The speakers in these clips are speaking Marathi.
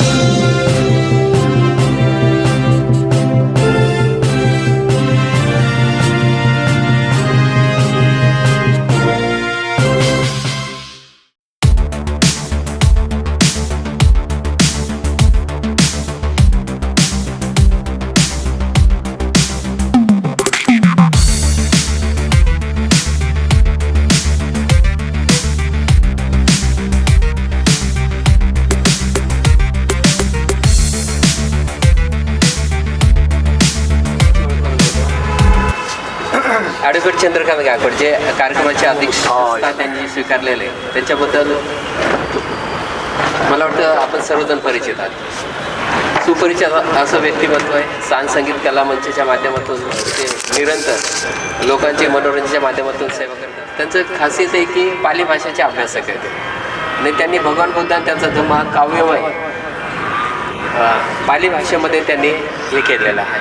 嗯。ॲडव्होकेट चंद्रकांत गायकवाड जे कार्यक्रमाचे अध्यक्ष स्थान त्यांनी स्वीकारलेले. आहे, त्याच्याबद्दल मला वाटतं आपण सर्वजण परिचित आहात. सुपरिचित असं व्यक्तिमत्व आहे. सांग संगीत कला मंचाच्या माध्यमातून ते निरंतर लोकांचे मनोरंजनाच्या माध्यमातून सेवा करतात. त्यांचं खासियत आहे की पाली भाषेचे अभ्यासक आहेत. आणि त्यांनी भगवान बुद्धांनी त्यांचा जो महा काव्यमय पाली भाषेमध्ये त्यांनी हे केलेलं आहे.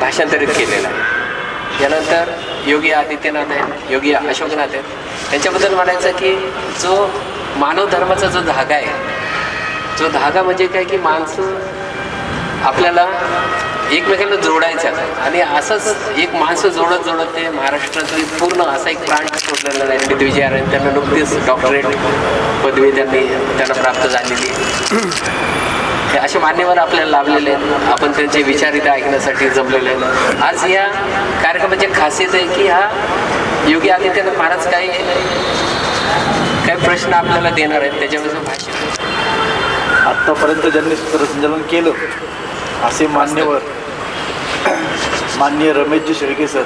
भाषांतरित केलेलं आहे. यानंतर योगी आदित्यनाथ आहेत योगी अशोकनाथ आहेत. त्यांच्याबद्दल म्हणायचं की जो मानव धर्माचा जो धागा आहे जो धागा म्हणजे काय की माणसं आपल्याला एकमेकांना जोडायचा आणि असंच एक माणसं जोडत जोडत ते महाराष्ट्राचं पूर्ण असा एक प्राण सोडलेला आहे. विद्विजयारायण त्यांना नुकतीच डॉक्टरेट पदवी त्यांनी त्यांना प्राप्त झालेली आहे. हे असे मान्यवर आपल्याला लाभलेले आहेत. आपण त्यांचे विचार इथे ऐकण्यासाठी जमलेले आहेत. आज या कार्यक्रमाची खासियत आहे की हा योगी आदित्यनाथ महाराज काही काही प्रश्न आपल्याला देणार आहेत. त्याच्यापासून भाषण आत्तापर्यंत ज्यांनी सूत्रसंचालन केलं असे मान्यवर माननीय रमेशजी शेळके सर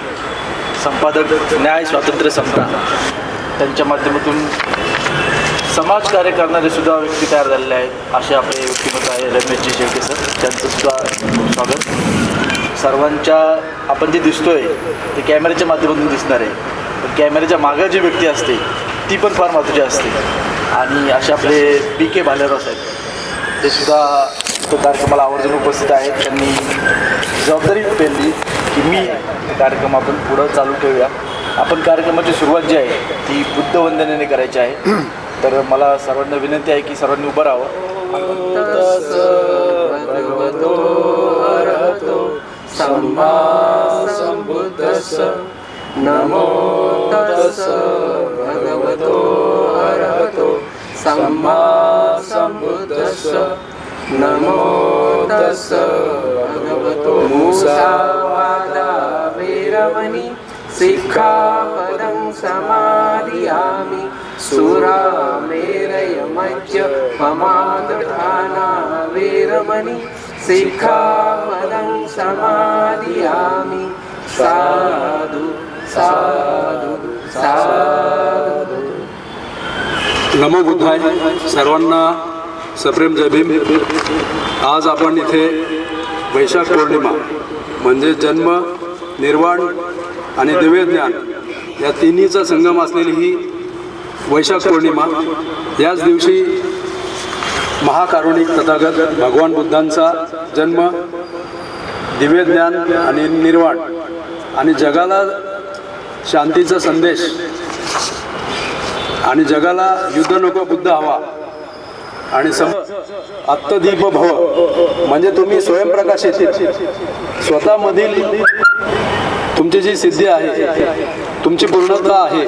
संपादक न्याय स्वातंत्र्य समता त्यांच्या माध्यमातून समाजकार्य करणारे सुद्धा व्यक्ती तयार झालेले आहेत. असे आपले व्यक्तिमत्व आहे. रमेशजी शेवटी सर त्यांचं सुद्धा खूप स्वागत. सर्वांच्या आपण जे दिसतोय ते कॅमेऱ्याच्या माध्यमातून दिसणार आहे. पण कॅमेऱ्याच्या मागं जी व्यक्ती असते ती पण फार महत्त्वाची असते. आणि असे आपले पी के भालेराव साहेब ते सुद्धा तो कार्यक्रमाला आवर्जून उपस्थित आहेत. त्यांनी जबाबदारी पेरली की मी कार्यक्रम आपण पुढं चालू ठेवूया. आपण कार्यक्रमाची सुरुवात जी आहे ती बुद्धवंदनेने करायची आहे. तर मला सर्वांना विनंती आहे की सर्वांनी उभं राहावं. नमो तस भगवतो अरहतो सम्मा संबुद्धस नमो तस भगवतो मूसावादा वीरमणि। सिक्खापदं समादियामि सुरामेरय मज्ज ममादधाना वीरमणि सिक्खापदं समादियामि साधु साधु साधु। नमो बुद्धाय सर्वांना सप्रेम जय भीम. आज आपण इथे वैशाख पौर्णिमा म्हणजे जन्म निर्वाण आणि दिव्य ज्ञान या तिन्हीचा संगम असलेली ही वैशाख पौर्णिमा. याच दिवशी महाकारुणिक तथागत भगवान बुद्धांचा जन्म दिव्य ज्ञान आणि निर्वाण आणि जगाला शांतीचा संदेश आणि जगाला युद्ध नको बुद्ध हवा आणि सम आत्तदीप भव. म्हणजे तुम्ही स्वयंप्रकाशित. स्वतःमधील तुमची जी सिद्धी आहे तुमची पूर्णता आहे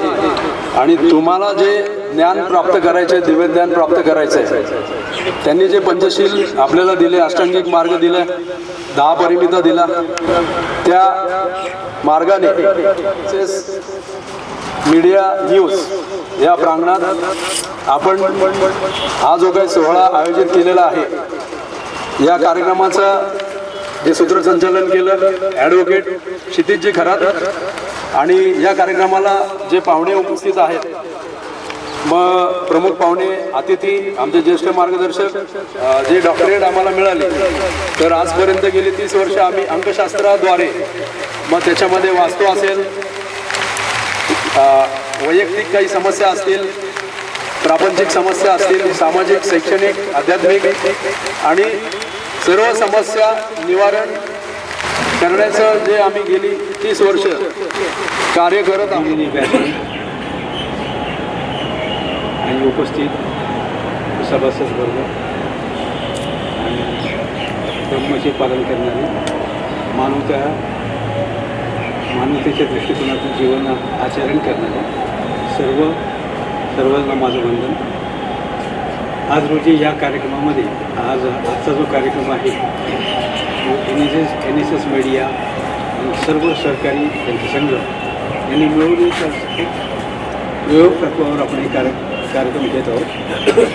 आणि तुम्हाला जे ज्ञान प्राप्त करायचे दिव्य ज्ञान प्राप्त करायचं आहे त्यांनी जे पंचशील आपल्याला दिले अष्टांगिक मार्ग दिले दहा परिमिता दिला त्या मार्गाने मीडिया न्यूज या प्रांगणात आपण हा जो काही सोहळा आयोजित केलेला आहे या कार्यक्रमाचं जे सूत्रसंचालन केलं ॲडव्होकेट क्षितिजी खरात आणि या कार्यक्रमाला जे पाहुणे उपस्थित आहेत मग प्रमुख पाहुणे अतिथी आमचे ज्येष्ठ मार्गदर्शक जे डॉक्टरेट आम्हाला मिळाले तर आजपर्यंत गेली तीस वर्ष आम्ही अंकशास्त्राद्वारे मग त्याच्यामध्ये वास्तू असेल. वैयक्तिक काही समस्या असतील प्रापंचिक समस्या असतील सामाजिक शैक्षणिक आध्यात्मिक आणि सर्व समस्या निवारण करण्याचं जे आम्ही गेली तीस वर्ष कार्य करत आहोत. आणि उपस्थित सभासद वर्ग धर्माचे पालन करणारे मानवता मानवतेच्या दृष्टिकोनातून जीवन आचरण करणारे सर्व सर्वांना माझं वंदन. आज रोजी या कार्यक्रमामध्ये आज आजचा जो कार्यक्रम आहे N S S N S S media सर्व सहकारी त्यांचे संघ यांनी मिळून एक एक प्रयोग तत्वावर आपण हे कार्य कार्यक्रम घेत आहोत.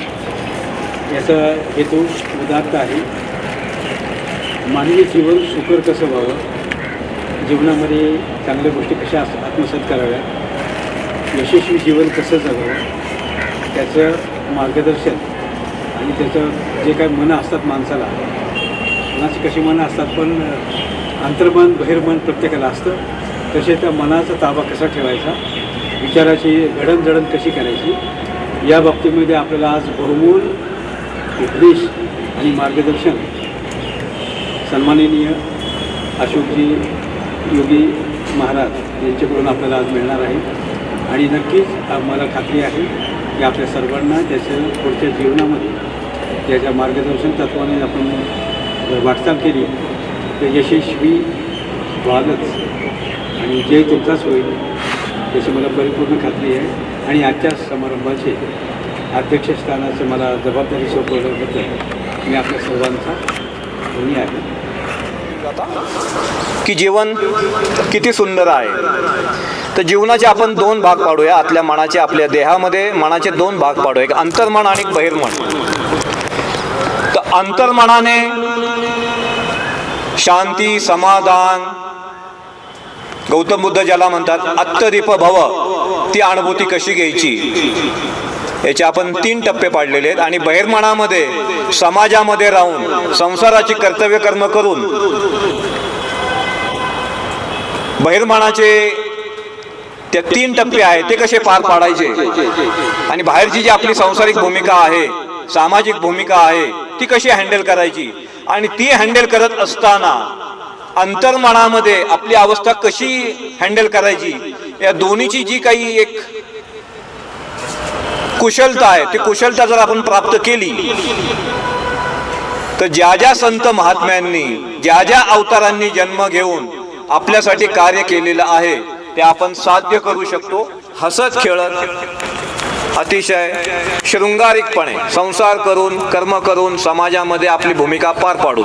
याचा हेतू उदात्त आहे. मानवी जीवन सुकर कसं व्हावं? जीवनामध्ये चांगल्या गोष्टी कशा आत्मसात कराव्यात? यशस्वी जीवन कसं जगावं? त्याचं मार्गदर्शन आणि त्याचं जे काय मनं असतात माणसाला मनाची कशी मनं असतात पण अंतर्मन बहिर्मन प्रत्येकाला असतं. तसे त्या मनाचा ताबा कसा ठेवायचा? विचाराची जडणजडण कशी करायची? या बाबतीमध्ये आपल्याला आज बहुमूल उपदेश आणि मार्गदर्शन सन्माननीय अशोकजी योगी महाराज यांच्याकडून आपल्याला आज मिळणार आहे. आणि नक्कीच मला खात्री आहे की आपल्या सर्वांना त्याच्या पुढच्या जीवनामध्ये त्याच्या मार्गदर्शन तत्वाने आपण वाटचाल केली तर यशस्वी व्हालच. आणि जय तुमचाच होईल याची मला परिपूर्ण खात्री आहे. आणि आजच्या समारंभाचे अध्यक्षस्थानाचं मला जबाबदारी सोपवल्याबद्दल मी आपल्या सर्वांचा ऋणी आहे. की जीवन किती सुंदर आहे. तर जीवनाचे आपण दोन भाग पाडूया. आतल्या मनाचे आपल्या देहामध्ये मनाचे दोन भाग पाडूया. एक अंतर्मन आणि एक बहिर्मन. तर अंतर्मनाने शांती समाधान. गौतम बुद्ध ज्याला म्हणतात अत्तदीप भव ती अनुभूती कशी घ्यायची? याचे आपण तीन टप्पे पाडलेले आहेत आणि बहिर्माणामध्ये समाजामध्ये राहून संसाराची कर्तव्य कर्म करून बहिर्माणाचे ते तीन टप्पे आहेत ते कसे पार पाडायचे? आणि बाहेरची जी आपली संसारिक भूमिका आहे सामाजिक भूमिका आहे ती कशी हँडल करायची? आणि ती हँडल करत असताना अंतर्मनामध्ये आपली अवस्था कशी हँडल करायची? या दोन्हीची जी काही एक कुशलता आहे ती कुशलता जर आपण प्राप्त केली तर ज्या ज्या संत महात्म्यांनी ज्या ज्या अवतारांनी जन्म घेऊन आपल्यासाठी कार्य केलेलं आहे ते आपण साध्य करू शकतो हसत खेळत अतिशय शृंगारिकपणे संसार करून कर्म करून समाजामध्ये आपली भूमिका पार पाडू.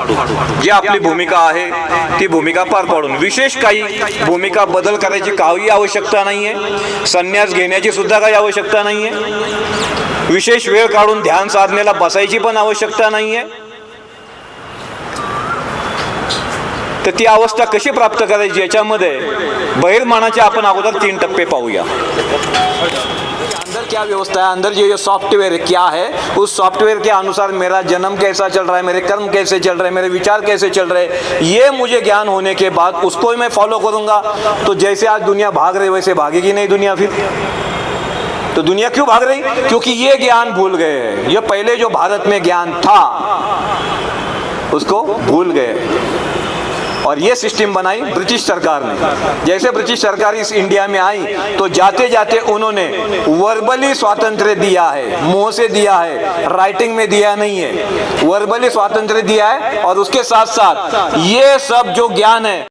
जी आपली भूमिका आहे ती भूमिका पार पाडून. विशेष काही भूमिका बदल करायची काही आवश्यकता नाहीये. संन्यास घेण्याची सुद्धा काही आवश्यकता नाहीये. विशेष वेळ काढून ध्यान साधनेला बसायची पण आवश्यकता नाहीये. तर ती अवस्था कशी प्राप्त करायची याच्यामध्ये बहिर्मानाचे आपण अगोदर तीन टप्पे पाहूया. क्या व्यवस्था है? अंदर जो ये सॉफ्टवेयर क्या है? उस सॉफ्टवेयर के अनुसार मेरा जन्म कैसा चल रहा है? मेरे कर्म कैसे चल रहे हैं? मेरे विचार कैसे चल रहे हैं? ये मुझे ज्ञान होने के बाद उसको ही मैं फॉलो करूँगा। तो जैसे आज दुनिया भाग रही वैसे भागेगी नहीं दुनिया फिर। तो दुनिया क्यों भाग रही? क्योंकि ये ज्ञान भूल गए ये पहले जो भारत में ज्ञान था, उसको भूल गए और ये सिस्टम बनाई ब्रिटिश सरकार ने। जैसे ब्रिटिश सरकार इस इंडिया में आई तो जाते जाते उन्होंने वर्बली स्वातंत्र दिया है। मुँह से दिया है राइटिंग में दिया नहीं है। वर्बली स्वातंत्र दिया है और उसके साथ साथ ये सब जो ज्ञान है